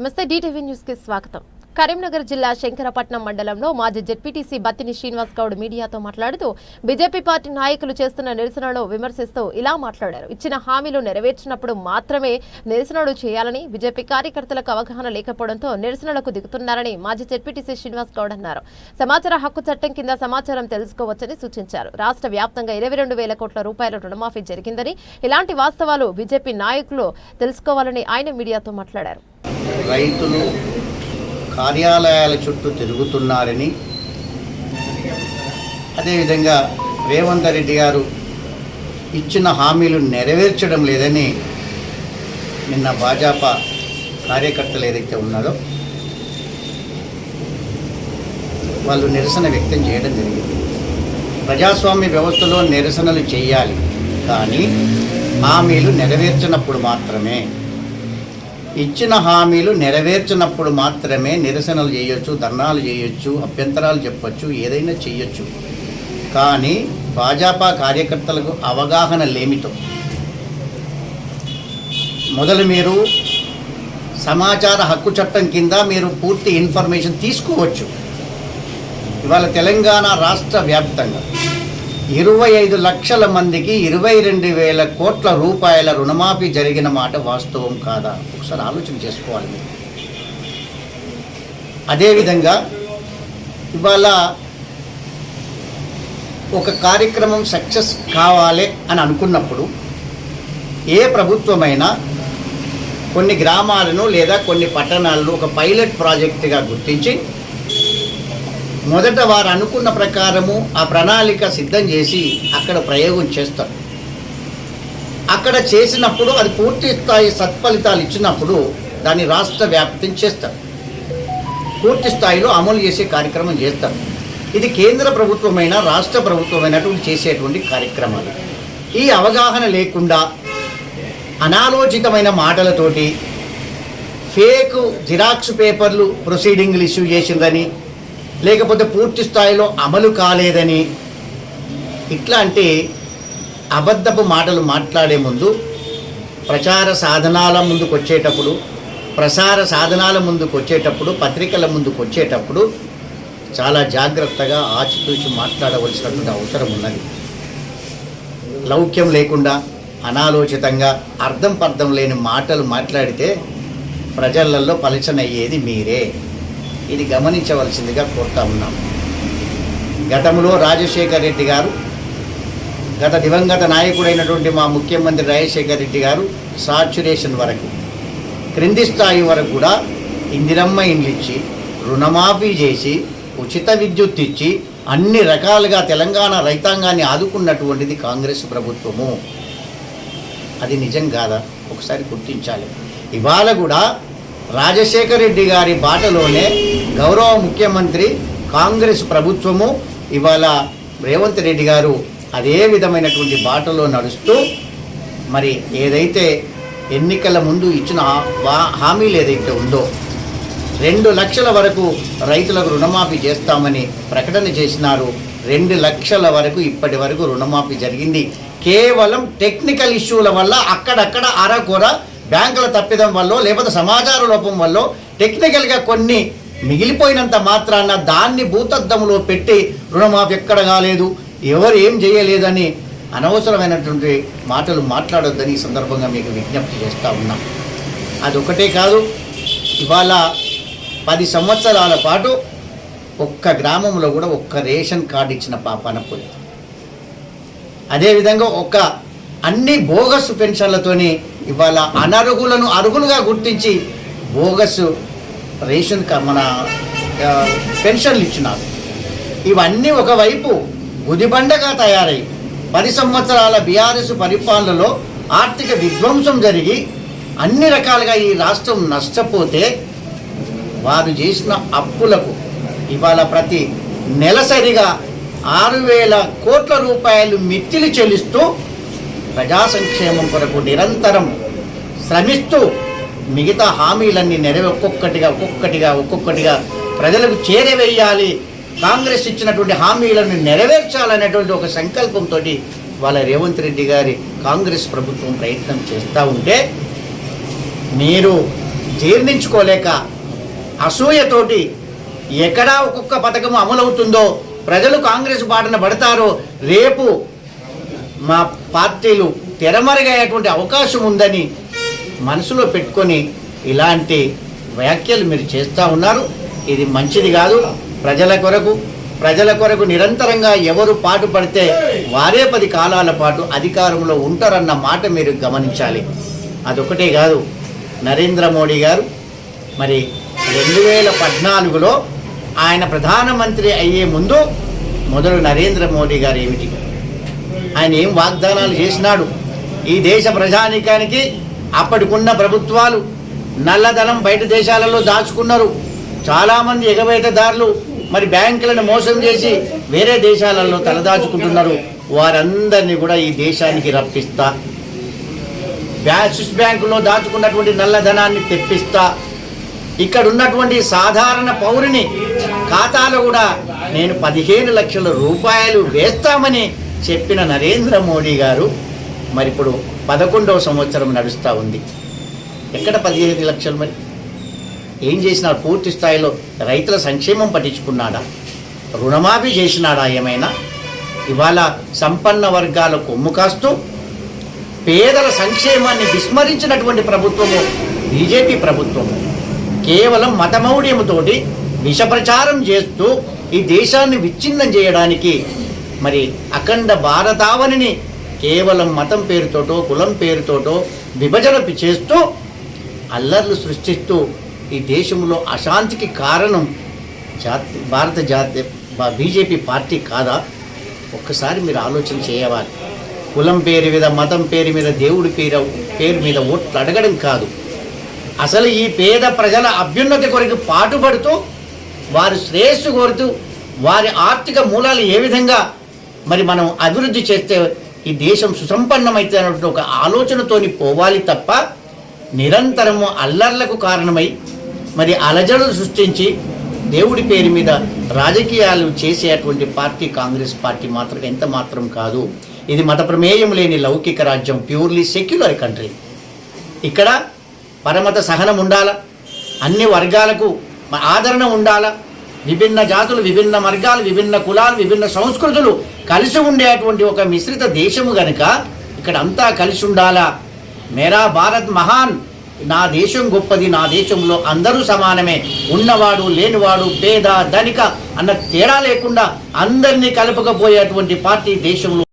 నమస్తే డిటీవీ న్యూస్కి స్వాగతం. కరీంనగర్ జిల్లా శంకరపట్నం మండలంలో మాజీ జెడ్పీటీసీ బత్తిని శ్రీనివాస్ గౌడ్ మీడియాతో మాట్లాడుతూ బీజేపీ పార్టీ నాయకులు చేస్తున్న నిరసనలో విమర్శిస్తూ ఇలా మాట్లాడారు. ఇచ్చిన హామీలు నెరవేర్చినప్పుడు మాత్రమే నిరసనలు చేయాలని బీజేపీ కార్యకర్తలకు అవగాహన లేకపోవడంతో నిరసనలకు దిగుతున్నారని మాజీ జెడ్పీటీసీ శ్రీనివాస్ గౌడ్ అన్నారు. సమాచార హక్కు చట్టం కింద సమాచారం తెలుసుకోవచ్చని సూచించారు. రాష్ట్ర వ్యాప్తంగా ఇరవై రెండు వేల కోట్ల రూపాయల రుణమాఫీ జరిగిందని ఇలాంటి వాస్తవాలు బీజేపీ నాయకులు తెలుసుకోవాలని ఆయన మీడియాతో మాట్లాడారు. రైతులు కార్యాలయాల చుట్టూ తిరుగుతున్నారని అదేవిధంగా రేవంత్ రెడ్డి గారు ఇచ్చిన హామీలు నెరవేర్చడం లేదని నిన్న భాజపా కార్యకర్తలు ఏదైతే ఉన్నారో వాళ్ళు నిరసన వ్యక్తం చేయడం జరిగింది. ప్రజాస్వామ్య వ్యవస్థలో నిరసనలు చేయాలి కానీ హామీలు నెరవేర్చినప్పుడు మాత్రమే ఇచ్చిన హామీలు నెరవేర్చినప్పుడు మాత్రమే నిరసనలు చేయొచ్చు ధర్నాలు చేయొచ్చు అభ్యంతరాలు చెప్పొచ్చు ఏదైనా చేయొచ్చు. కానీ భాజపా కార్యకర్తలకు అవగాహన లేమితో. మొదలు మీరు సమాచార హక్కు చట్టం కింద మీరు పూర్తి ఇన్ఫర్మేషన్ తీసుకోవచ్చు. ఇవాళ తెలంగాణ రాష్ట్ర వ్యాప్తంగా. ఇరవై ఐదు లక్షల మందికి ఇరవై రెండు వేల కోట్ల రూపాయల రుణమాఫీ జరిగిన మాట వాస్తవం కాదా? ఒకసారి ఆలోచన చేసుకోవాలి మీరు. అదేవిధంగా ఇవాళ ఒక కార్యక్రమం సక్సెస్ కావాలి అని అనుకున్నప్పుడు ఏ ప్రభుత్వమైనా కొన్ని గ్రామాలను లేదా కొన్ని పట్టణాలను ఒక పైలట్ ప్రాజెక్టుగా గుర్తించి మొదట వారు అనుకున్న ప్రకారము ఆ ప్రణాళిక సిద్ధం చేసి అక్కడ ప్రయోగం చేస్తారు. అక్కడ చేసినప్పుడు అది పూర్తి స్థాయి సత్ఫలితాలు ఇచ్చినప్పుడు దాన్ని రాష్ట్ర వ్యాప్తం చేస్తారు. పూర్తి స్థాయిలో అమలు చేసే కార్యక్రమం చేస్తారు. ఇది కేంద్ర ప్రభుత్వమైన రాష్ట్ర ప్రభుత్వమైనటువంటి చేసేటువంటి కార్యక్రమాలు. ఈ అవగాహన లేకుండా అనాలోచితమైన మాటలతోటి ఫేక్ జిరాక్స్ పేపర్లు ప్రొసీడింగ్లు ఇష్యూ చేసిందని లేకపోతే పూర్తి స్థాయిలో అమలు కాలేదని. ఇట్లాంటి అబద్ధపు మాటలు మాట్లాడే ముందు ప్రచార సాధనాల ముందుకు వచ్చేటప్పుడు ప్రసార సాధనాల ముందుకు వచ్చేటప్పుడు పత్రికల ముందుకు వచ్చేటప్పుడు చాలా జాగ్రత్తగా ఆచితూచి మాట్లాడవలసినటువంటి అవసరం ఉన్నది. లౌక్యం లేకుండా అనాలోచితంగా అర్థం పర్థం లేని మాటలు మాట్లాడితే ప్రజలలో పలచనయ్యేది మీరే. ఇది గమనించవలసిందిగా కోరుతా ఉన్నాం. గతంలో రాజశేఖర్ రెడ్డి గారు గత దివంగత నాయకుడైనటువంటి మా ముఖ్యమంత్రి రాజశేఖర్ రెడ్డి గారు సాచురేషన్ వరకు క్రింది స్థాయి వరకు కూడా ఇందిరమ్మ ఇండ్లు ఇచ్చి రుణమాఫీ చేసి ఉచిత విద్యుత్ ఇచ్చి అన్ని రకాలుగా తెలంగాణ రైతాంగాన్ని ఆదుకున్నటువంటిది కాంగ్రెస్ ప్రభుత్వము. అది నిజం కాదా? ఒకసారి గుర్తించాలి. ఇవాళ కూడా రాజశేఖర రెడ్డి గారి బాటలోనే గౌరవ ముఖ్యమంత్రి కాంగ్రెస్ ప్రభుత్వము ఇవాళ రేవంత్ రెడ్డి గారు అదే విధమైనటువంటి బాటలో నడుస్తూ మరి ఏదైతే ఎన్నికల ముందు ఇచ్చిన హామీలు ఏదైతే ఉందో రెండు లక్షల వరకు రైతులకు రుణమాఫీ చేస్తామని ప్రకటన చేసినారు. రెండు లక్షల వరకు ఇప్పటి వరకు రుణమాఫీ జరిగింది. కేవలం టెక్నికల్ ఇష్యూల వల్ల అక్కడక్కడ అరకొర బ్యాంకుల తప్పిదం వల్ల లేకపోతే సమాచార లోపం వల్ల టెక్నికల్గా కొన్ని మిగిలిపోయినంత మాత్రాన దాన్ని భూతద్దంలో పెట్టి రుణమాఫీ ఎక్కడ కాలేదు ఎవరు ఏం చేయలేదని అనవసరమైనటువంటి మాటలు మాట్లాడొద్దని ఈ సందర్భంగా మీకు విజ్ఞప్తి చేస్తూ ఉన్నాం. అదొకటే కాదు ఇవాళ పది సంవత్సరాల పాటు ఒక్క గ్రామంలో కూడా ఒక్క రేషన్ కార్డు ఇచ్చిన పాపాన పోలేదు అదేవిధంగా ఒక అన్ని బోగస్ పెన్షన్లతోని ఇవాళ అనర్హులను అర్హులుగా గుర్తించి బోగస్ రేషన్ మన పెన్షన్లు ఇచ్చినారు. ఇవన్నీ ఒకవైపు గుదిబండగా తయారై పది సంవత్సరాల బీఆర్ఎస్ పరిపాలనలో ఆర్థిక విధ్వంసం జరిగి అన్ని రకాలుగా ఈ రాష్ట్రం నష్టపోతే వారు చేసిన అప్పులకు ఇవాళ ప్రతి నెలసరిగా ఆరు వేల కోట్ల రూపాయలు మిత్తిలి చెల్లిస్తూ ప్రజా సంక్షేమం కొరకు నిరంతరం శ్రమిస్తూ మిగతా హామీలన్నీ నెరవే ఒక్కొక్కటిగా ఒక్కొక్కటిగా ఒక్కొక్కటిగా ప్రజలకు చేరవేయాలి. కాంగ్రెస్ ఇచ్చినటువంటి హామీలను నెరవేర్చాలనేటువంటి ఒక సంకల్పంతో వాళ్ళ రేవంత్ రెడ్డి గారి కాంగ్రెస్ ప్రభుత్వం ప్రయత్నం చేస్తూ ఉంటే మీరు జీర్ణించుకోలేక అసూయతోటి ఎక్కడా ఒక్కొక్క పథకం అమలవుతుందో ప్రజలు కాంగ్రెస్ బాటన పడతారో రేపు మా పార్టీలు తెరమరుగయ్యేటువంటి అవకాశం ఉందని మనసులో పెట్టుకొని ఇలాంటి వ్యాఖ్యలు మీరు చేస్తూ ఉన్నారు. ఇది మంచిది కాదు. ప్రజల కొరకు ప్రజల కొరకు నిరంతరంగా ఎవరు పాటుపడితే వారే పది కాలాల పాటు అధికారంలో ఉంటారన్న మాట మీరు గమనించాలి. అదొకటే కాదు. నరేంద్ర మోడీ గారు మరి రెండు వేల పద్నాలుగులో ఆయన ప్రధానమంత్రి అయ్యే ముందు మొదలు నరేంద్ర మోడీ గారు ఏమిటి? ఆయన ఏం వాగ్దానాలు చేసినాడు? ఈ దేశ ప్రజానీకానికి అప్పటికున్న ప్రభుత్వాలు నల్లధనం బయట దేశాలలో దాచుకున్నారు. చాలామంది ఎగవేతదారులు మరి బ్యాంకులను మోసం చేసి వేరే దేశాలలో తలదాచుకుంటున్నారు. వారందరినీ కూడా ఈ దేశానికి రప్పిస్తా. బ్యాసిస్ బ్యాంకులో దాచుకున్నటువంటి నల్లధనాన్ని తెప్పిస్తా. ఇక్కడ ఉన్నటువంటి సాధారణ పౌరుని ఖాతాలో కూడా నేను పదిహేను లక్షల రూపాయలు వేస్తామని చెప్పిన నరేంద్ర మోడీ గారు మరి ఇప్పుడు పదకొండవ సంవత్సరం నడుస్తూ ఉంది. ఎక్కడ పదిహేను లక్షలు మరి? ఏం చేసినాడు పూర్తి స్థాయిలో రైతుల సంక్షేమం పట్టించుకున్నాడా? రుణమాఫీ చేసినాడా ఏమైనా? ఇవాళ సంపన్న వర్గాల కొమ్ము కాస్తూ పేదల సంక్షేమాన్ని విస్మరించినటువంటి ప్రభుత్వము బీజేపీ ప్రభుత్వము. కేవలం మతమౌఢ్యముతోటి విషప్రచారం చేస్తూ ఈ దేశాన్ని విచ్ఛిన్నం చేయడానికి మరి అఖండ భారతావనిని కేవలం మతం పేరుతోటో కులం పేరుతోటో విభజన చేస్తూ అల్లర్లు సృష్టిస్తూ ఈ దేశంలో అశాంతికి కారణం జాతి భారత జాతి బీజేపీ పార్టీ కాదా? ఒక్కసారి మీరు ఆలోచన చేయవాలి. కులం పేరు మీద మతం పేరు మీద దేవుడి పేరు పేరు మీద ఓట్లు అడగడం కాదు. అసలు ఈ పేద ప్రజల అభ్యున్నతి కొరకు పాటుపడుతూ వారి శ్రేయస్సు కోరుతూ వారి ఆర్థిక మూలాలు ఏ విధంగా మరి మనం అభివృద్ధి చేస్తే ఈ దేశం సుసంపన్నమైతే అన్నటువంటి ఒక ఆలోచనతోని పోవాలి తప్ప నిరంతరము అల్లర్లకు కారణమై మరి అలజడులు సృష్టించి దేవుడి పేరు మీద రాజకీయాలు చేసేటువంటి పార్టీ కాంగ్రెస్ పార్టీ మాత్రం ఎంత మాత్రం కాదు. ఇది మత ప్రమేయం లేని లౌకిక రాజ్యం ప్యూర్లీ సెక్యులర్ కంట్రీ. ఇక్కడ పరమత సహనం ఉండాలా? అన్ని వర్గాలకు ఆదరణ ఉండాలా? విభిన్న జాతులు విభిన్న వర్గాలు విభిన్న కులాలు విభిన్న సంస్కృతులు కలిసి ఉండేటువంటి ఒక మిశ్రిత దేశము గనుక ఇక్కడ అంతా కలిసి ఉండాలా? మేరా భారత్ మహాన్ నా దేశం గొప్పది నా దేశంలో అందరూ సమానమే ఉన్నవాడు లేనివాడు పేద ధనిక అన్న తేడా లేకుండా అందరినీ కలుపకపోయేటువంటి పార్టీ దేశంలో